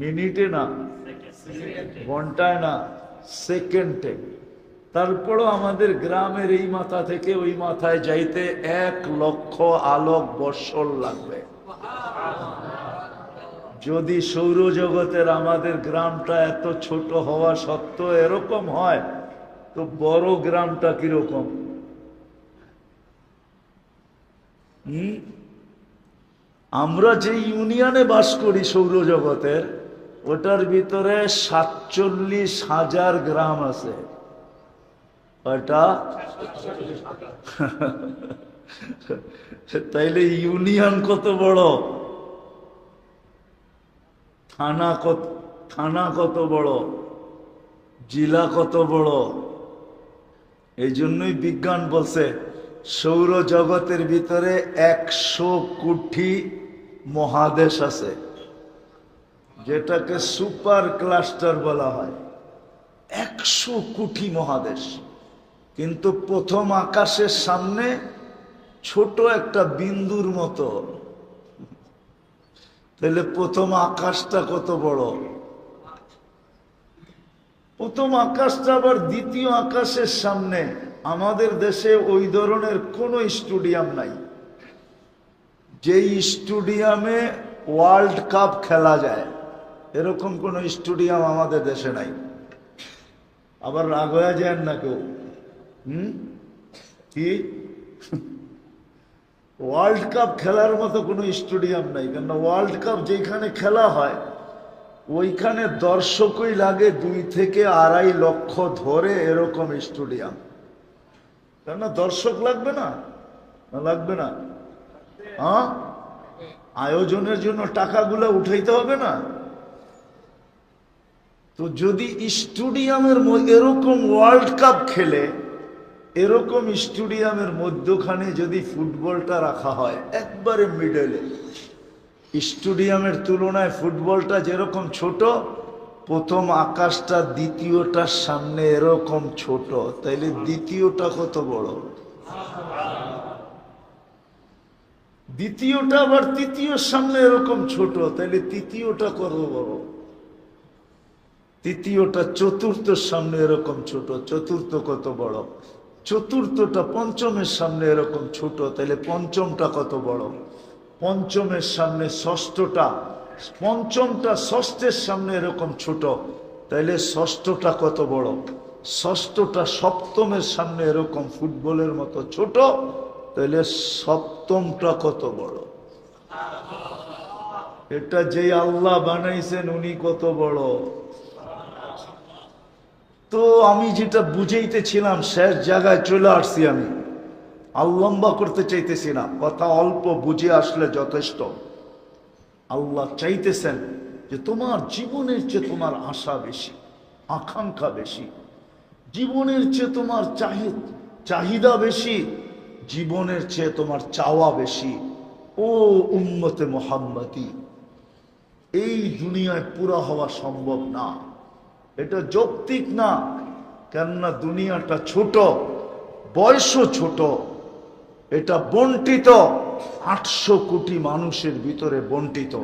মিনিটে না, ঘন্টায় না, সেকেন্ডে। তারপরও আমাদের গ্রামের এই মাথা থেকে ওই মাথায় যাইতে এক লক্ষ আলোক বৎসর লাগবে। যদি সৌরজগতের আমাদের গ্রামটা এত ছোট হওয়া সত্ত্বেও এরকম হয়, তো বড় গ্রামটা কীরকম? আমরা যে ইউনিয়নে বাস করি সৌরজগতের ওটার ভিতরে সাতচল্লিশ হাজার গ্রাম আছে। ওটা তাইলে ইউনিয়ন কত বড়? থানা কত থানা কত বড়? জেলা কত বড়? এই জন্যই বিজ্ঞান বলছে, সৌরজগতের ভিতরে একশো কোটি মহাদেশ আছে। যেটাকে সুপার ক্লাস্টার বলা হয়। একশো কোটি মহাদেশ। কিন্তু প্রথম আকাশের সামনে ছোট একটা বিন্দুর মতো। তাহলে প্রথম আকাশটা কত বড়? প্রথম আকাশটা আবার দ্বিতীয় আকাশের সামনে। আমাদের দেশে ওই ধরনের কোনো স্টেডিয়াম নাই। যেই স্টেডিয়ামে ওয়ার্ল্ড কাপ খেলা যায়। এরকম কোন স্টুডিয়াম আমাদের দেশে নাই। আবার রাগ হয়ে যায় না কেউ। হুম? কি? ওয়ার্ল্ড কাপ খেলার মতো কোনো স্টেডিয়াম নাই কেন ওয়ার্ল্ড কাপ যেখানে খেলা হয়, ওইখানে দর্শকই লাগে দুই থেকে আড়াই লক্ষ ধরে এরকম স্টেডিয়াম। কেন দর্শক লাগবে না? না, লাগবে না। হ্যাঁ আয়োজনের জন্য টাকাগুলো উঠাইতে হবে না? তো যদি স্টেডিয়ামের এরকম ওয়ার্ল্ড কাপ খেলে, এরকম স্টুডিয়ামের মধ্যখানে যদি ফুটবলটা রাখা হয়, একবারে মিডলে স্টুডিয়ামের তুলনায় ফুটবলটা যেরকম ছোট, প্রথম আকাশটা, দ্বিতীয়টার সামনে এরকম ছোট। তাইলে দ্বিতীয়টা কত বড়? দ্বিতীয়টা আবার তৃতীয়র সামনে এরকম ছোট, তাইলে তৃতীয়টা কত বড়? তৃতীয়টা চতুর্থর সামনে এরকম ছোট, চতুর্থ কত বড়? চতুর্থটা পঞ্চমের সামনে এরকম ছোট তাহলে পঞ্চমটা কত বড়? পঞ্চমের সামনে ষষ্ঠটা, পঞ্চমটা ষষ্ঠের সামনে এরকম ছোট, তাইলে ষষ্ঠটা কত বড়? ষষ্ঠটা সপ্তমের সামনে এরকম ফুটবলের মতো ছোট তাহলে সপ্তমটা কত বড়? এটা যে আল্লাহ বানাইছেন, উনি কত বড়? তো আমি যেটা বুঝাইতেছিলাম, শেষ জায়গায় চলে আসছি আমি। আল্লম্বা করতে চাইতেছি না। কথা অল্প বুঝে আসলে যথেষ্ট। আল্লাহ চাইতেছেন যে তোমার জীবনের চেয়ে তোমার আশা বেশি, আকাঙ্ক্ষা বেশি। জীবনের চেয়ে তোমার চাহিদ চাহিদা বেশি, জীবনের চেয়ে তোমার চাওয়া বেশি। ও উম্মতে মোহাম্মতি এই দুনিয়ায় পুরা হওয়া সম্ভব না। এটা যৌক্তিক না। কেননা দুনিয়াটা ছোট, বয়সও ছোট। এটা বন্টিত, আটশো কোটি মানুষের ভিতরে বন্টিত।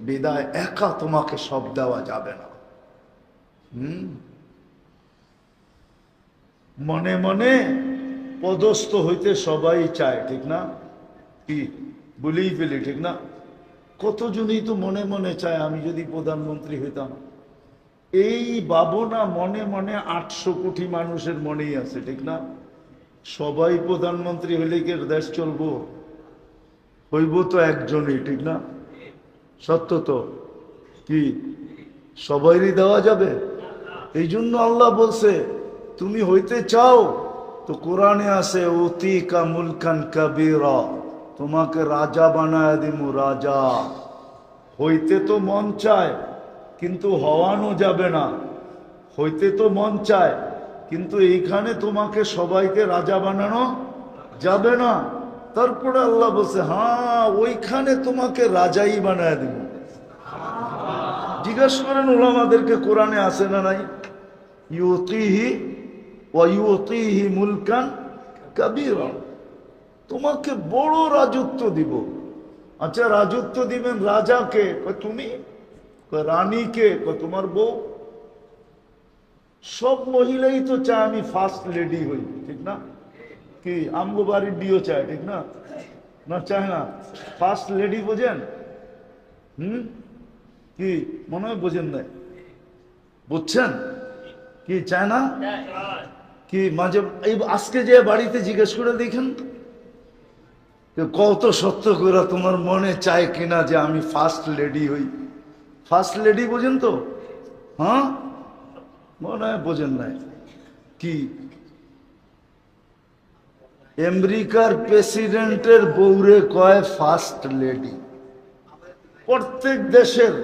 বিদায় একা তোমাকে সব দেওয়া যাবে না। হুম? মনে মনে পদস্থ হইতে সবাই চায়, ঠিক না? কি? বলেই ফেলি, ঠিক না? কতজনই তো মনে মনে চায়, আমি যদি প্রধানমন্ত্রী হইতাম। এই ভাবনা মনে মনে আটশো কোটি মানুষের মনেই আছে, ঠিক না? সবাই প্রধানমন্ত্রী হলে কি দেশ চলবো? হইব তো একজনই, ঠিক না? সত্য তো। কি? সবাইরই দেওয়া যাবে? এই জন্য আল্লাহ বলছে, তুমি হইতে চাও তো কোরআনে আছে অতি কা মুলকান কাবিরা, তোমাকে রাজা বানায় দিমু, রাজা। হইতে তো মন চায় কিন্তু হওয়ানো যাবে না। হইতে তো মন চায়, কিন্তু এইখানে তোমাকে সবাইকে রাজা বানানো যাবে না। তারপরে আল্লাহ বলছে হ্যাঁ ওইখানে তোমাকে রাজাই বানায় দিব। জিজ্ঞাসা করেন, ওলামাদেরকে কোরআনে আসে না নাই? ইউতিহি ওয়ুতিহি মুলকান কাবিরা তোমাকে বড় রাজত্ব দিব। আচ্ছা রাজত্ব দিবেন রাজাকে। তুমি? কয়, রানী তোমার বউ? সব মহিলাই তো চায় আমি ফার্স্ট লেডি হই ঠিক না? কি আমগো বিও চায় ঠিক না? না চায় না? ফার্স্ট লেডি বোঝেন? হুম? কি মনে হয় বোঝেন নাই? বুঝছেন? কি চায় না? কি মাঝে এই আজকে যে বাড়িতে জিজ্ঞেস করে দেখেন? কত সত্য করে তোমার মনে চায় কিনা যে আমি ফার্স্ট লেডি হই? ফার্স্ট লেডি বোঝেন তো? হ্যাঁ? মনে হয় বোঝেন নাই। কি? আমেরিকার প্রেসিডেন্টের বউরে কয় ফার্স্ট লেডি প্রত্যেক দেশের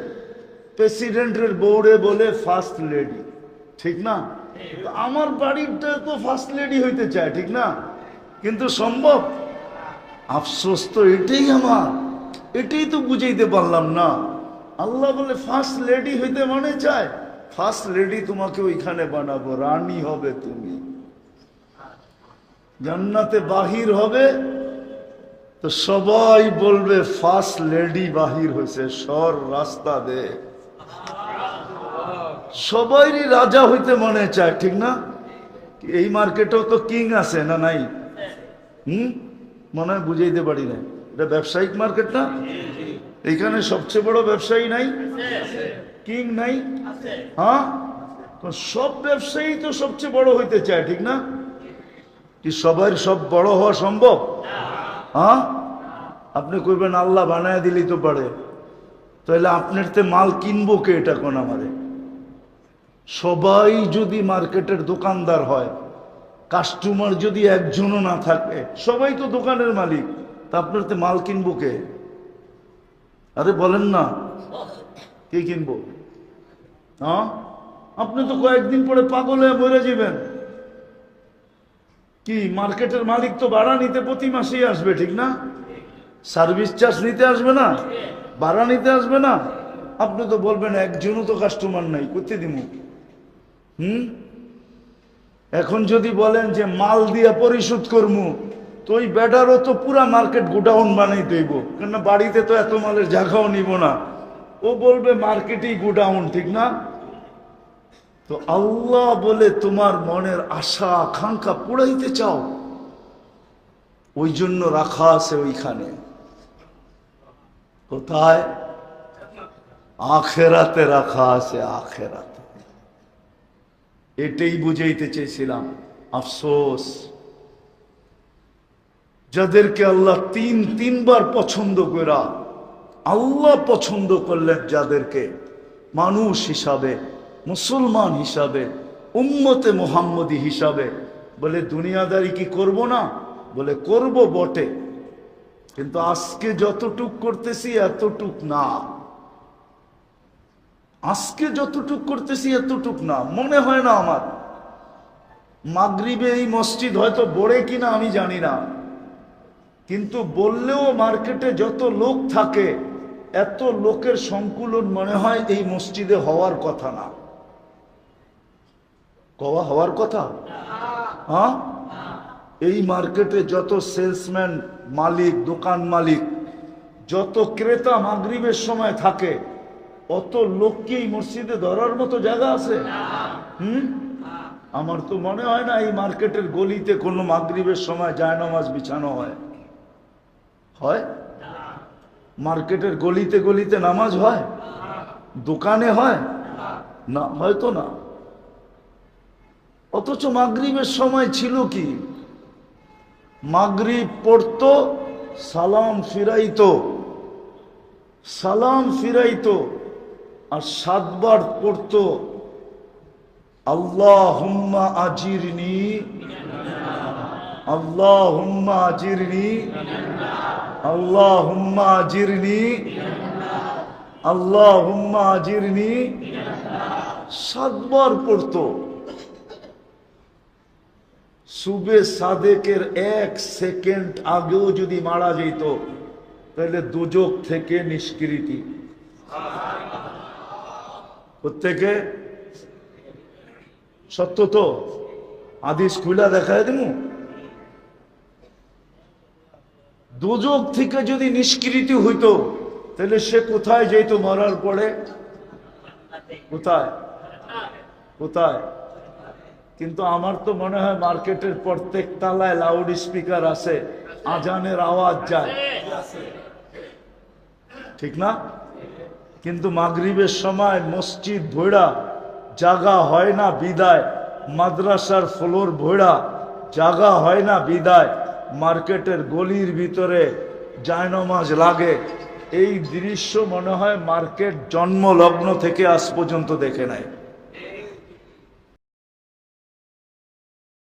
প্রেসিডেন্টের বউরে বলে ফার্স্ট লেডি ঠিক না? আমার বাড়িটা তো ফার্স্ট লেডি হইতে চায়, ঠিক না? কিন্তু সম্ভব? আফসোস তো এটাই আমার। এটাই তো বুঝাইতে পারলাম না। আল্লাহ বলে ফার্স্ট লেডি হইতে মানে চায়? ফার্স্ট লেডি তোমাকে ওইখানে বানাবো, রানী হবে তুমি। জান্নাতে বাহির হবে, তো সবাই বলবে ফার্স্ট লেডি বাহির হয়েছে, সর রাস্তা দে। সবাইরই রাজা হইতে মনে চায়, ঠিক না? এই মার্কেটেও তো কিং আছে, না নাই? হুম? মনে হয় বুঝাইতে পারি না এটা ব্যবসায়িক মার্কেট না? এখানে সবচেয়ে বড় ব্যবসায়ী নাই? কিং নাই? হ্যাঁ? সব ব্যবসায়ী তো সবচেয়ে বড় হইতে চায়, ঠিক না? কি সবার সব বড় হওয়া সম্ভব? হ্যাঁ? আপনি কইবেন, আল্লাহ বানায় দিলেই তো পারে। তাহলে আপনার তে মাল কিনবো কে এটা কোন আমারে? সবাই যদি মার্কেটের দোকানদার হয়, কাস্টমার যদি একজনও না থাকে, সবাই তো দোকানের মালিক, তা আপনার তে মাল কিনবো কে? আরে বলেন না। কে কিনবো? হ্যাঁ? আপনি তো কয়েকদিন পরে পাগল হয়ে মরে যাবেন। কি, মার্কেটের মালিক তো ভাড়া নিতে প্রতি মাসেই আসবে, ঠিক না? সার্ভিস চার্জ নিতে আসবে না? ভাড়া নিতে আসবে না? আপনি তো বলবেন একজনও তো কাস্টমার নাই, করতে দিব। হুম? এখন যদি বলেন যে মাল দিয়া পরিশোধ করমু তো ওই বেডারও তো পুরা মার্কেট গোডাউন বানাই দইব কেন বাড়িতে তো এত মালের জায়গাও নিব না। ও বলবে, মার্কেটেই গোডাউন, ঠিক না? তো আল্লাহ বলে, তোমার মনের আশা, আকাঙ্ক্ষা পুরাইতে চাও। ওই জন্য রাখা আছে ওইখানে। কোথায়? আখেরাতে রাখা আছে আখেরাতে। এটাই বুঝাইতে চেয়েছিলাম। আফসোস। যাদেরকে আল্লাহ তিন, তিনবার পছন্দ করা আল্লাহ পছন্দ করলেন যাদেরকে মানুষ হিসাবে, মুসলমান হিসাবে, উম্মতে মোহাম্মদী হিসাবে, বলে দুনিয়াদারি কি করব না? বলে করব বটে। কিন্তু আজকে যতটুক করতেছি এতটুক না। আজকে যতটুক করতেছি এতটুক না। মনে হয় না আমার। মাগরিবে এই মসজিদ হয়তো বড়ে কিনা আমি জানি না। কিন্তু বললেও মার্কেটে যত লোক থাকে, এত লোকের সংকুলন মনে হয় এই মসজিদে হওয়ার কথা না। কওয়া হওয়ার কথা? হ্যাঁ? এই মার্কেটে যত সেলসম্যান, মালিক, দোকান মালিক, যত ক্রেতা মাগরিবের সময় থাকে, অত লোককে এই মসজিদে ধরার মতো জায়গা আছে? হুম? আমার তো মনে হয় না এই মার্কেটের গলিতে কোনো মাগরিবের সময় জায়নামাজ বিছানো হয়। হয়? মার্কেটের গলিতে গলিতে নামাজ হয়? দোকানে হয়? না, হয়তো না। অথচ মাগরিবের সময় ছিল কি? মাগরিব পড়তো, সালাম ফিরাইতো। সালাম ফিরাইতো আর সাতবার পড়তো আল্লাহ হুম্মা আজিরনি আল্লাহ হুম্মা আজিরনি আল্লাহ হুম্মা আজিরনি। আল্লাহ হুম্মা আজিরনি। সাতবার পড়তো। সুবে সাদেকের এক সেকেন্ড আগেও যদি মারা যেত, তাহলে দুজক থেকে নিষ্কৃতি। প্রত্যেকে সত্য তো? আদিস খুলা দেখায় দিমু? দুজক থেকে যদি নিষ্কৃতি হইতো, তাহলে সে কোথায় যেত মরার পরে? কোথায়? কোথায়? কিন্তু আমার তো মনে হয় মার্কেটের প্রত্যেক তালায় লাউড স্পিকার আছে, আজানের আওয়াজ যায়। ঠিক না? কিন্তু মাগরিবের সময় মসজিদ ভৈড়া, জাগা হয় না বিদায়, মাদ্রাসার ফ্লোর ভৈড়া, জাগা হয় না বিদায়। মার্কেটের গলির ভিতরে জায়নমাজ লাগে। এই দৃশ্য মনে হয় মার্কেট জন্মলগ্ন থেকে আজ পর্যন্ত দেখে নেয়